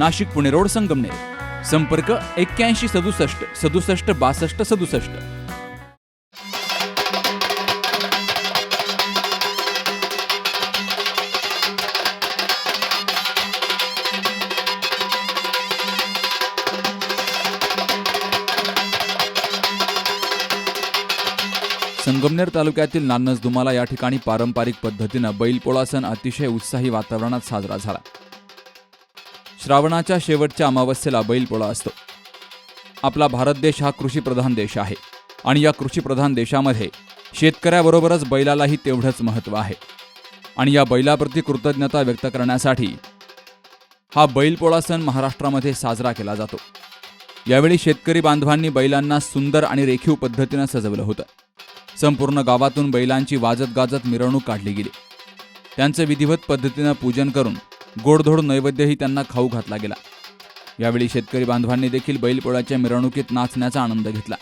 Nashik Pune road Sangamner. संपर्क एक्क्याऐंशी सदुसष्ट सदुसष्ट बासष्ट सदुसष्ट. संगमनेर तालुक्यातील नान्नज दुमाला या ठिकाणी पारंपरिक पद्धतीनं बैलपोळा सण अतिशय उत्साही वातावरणात साजरा झाला. श्रावणाच्या शेवटच्या अमावस्येला बैलपोळा असतो. आपला भारत देश हा कृषीप्रधान देश आहे आणि या कृषीप्रधान देशामध्ये शेतकऱ्याबरोबरच बैलालाही तेवढंच महत्त्व आहे. आणि या बैलाप्रती कृतज्ञता व्यक्त करण्यासाठी हा बैलपोळा सण महाराष्ट्रामध्ये साजरा केला जातो. यावेळी शेतकरी बांधवांनी बैलांना सुंदर आणि रेखीव पद्धतीनं सजवलं होतं. संपूर्ण गावातून बैलांची वाजत गाजत मिरवणूक काढली गेली. त्यांचं विधिवत पद्धतीनं पूजन करून गोडधोड नैवेद्यही त्यांना खाऊ घातला गेला. यावेळी शेतकरी बांधवांनी देखील बैलपोळ्याच्या मिरवणुकीत नाचण्याचा आनंद घेतला.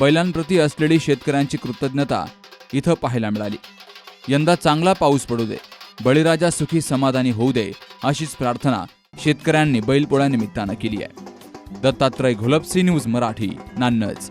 बैलांप्रती असलेली शेतकऱ्यांची कृतज्ञता इथं पाहायला मिळाली. यंदा चांगला पाऊस पडू दे. बळीराजा सुखी समाधानी होऊ दे अशीच प्रार्थना शेतकऱ्यांनी बैलपोळ्यानिमित्तानं केली आहे. दत्तात्रय घोलपसी न्यूज मराठी नान्नज